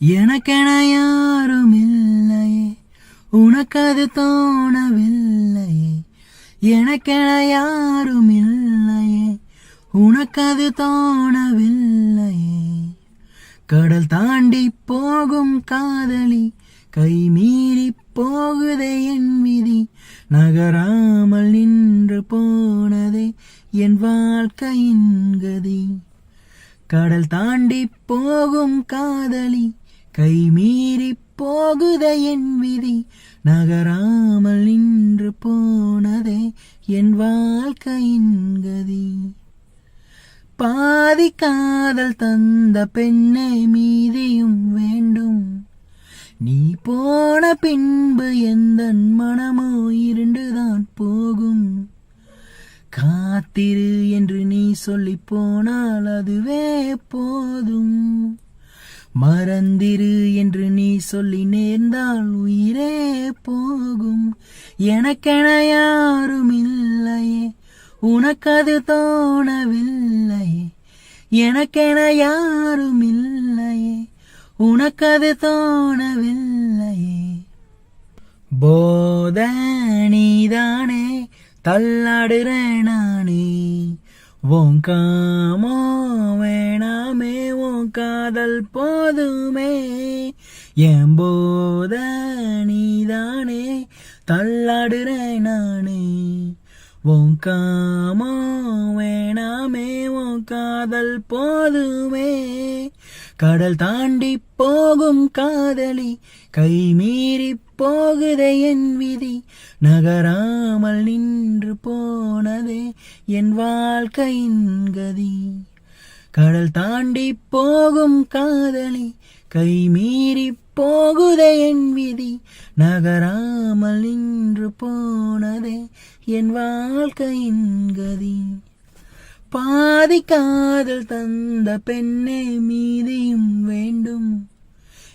எனக்கென யாரும் இல்லையே உனக்கது தோணவில்லையே. எனக்கென யாரும் இல்லையே உனக்கது தோணவில்லையே. கடல் தாண்டி போகும் காதலி கை மீறி போகுதே என் விதி. நகராமல் நின்று போனதே என் வாழ்க்கையின் கதி. கடல் தாண்டி போகும் காதலி கை மீறி போகுத என் விதி. நகராமல் நின்று போனதே என் வாழ்க்கையின் கதி. பாதி காதல் தந்த பெண்ணை மீதியும் வேண்டும். நீ போன பின்பு எந்த மனமோ இருண்டுதான் போகும். காத்திரு என்று நீ சொல்லி போனால் அதுவே போதும். மறந்திரு என்று நீ சொல்லி நேர்ந்தால் உயிரே போகும். எனக்கென யாரும் இல்லையே உனக்கது தோணவில்லையே. எனக்கென யாரும் இல்லையே உனக்கது தோணவில்லையே. போத நீதானே தள்ளாடுற நானே. உன் காமோ வேணாமே காதல் போதுமே. என் போத நீதானே. தள்ளாடுறேன் நானே. உன் காமோ வேணாமே. உன் காதல் போதுமே. கடல் தாண்டி போகும் காதலி கை மீறி போகுதே என் விதி. நகராமல் நின்று போனதே என் வாழ்க்கையின் கதி. கடல் தாண்டி போகும் காதலி கை மீறி போகுதே என் விதி. நகராமல் நின்று போனதே என் வாழ்க்கையின் கதி. பாதி காதல் தந்த பெண்ணே மீதியும் வேண்டும்.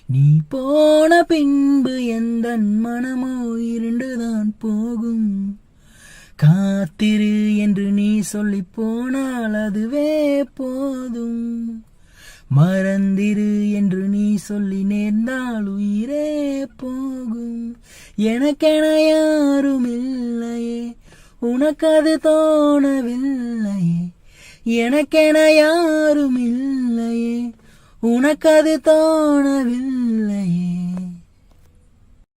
நீ போன பின்பு எந்த மனமோ இருண்டுதான் போகும். காத்திரு என்று நீ சொல்லி போனால் அதுவே போதும். மறந்திரு என்று நீ சொல்லி நேர்ந்தால் உயிரே போகும். எனக்கென யாரும் இல்லையே உனக்கு அது தோணவில்லையே. எனக்கென யாரும் இல்லையே உனக்கு அது தோணவில்லையே.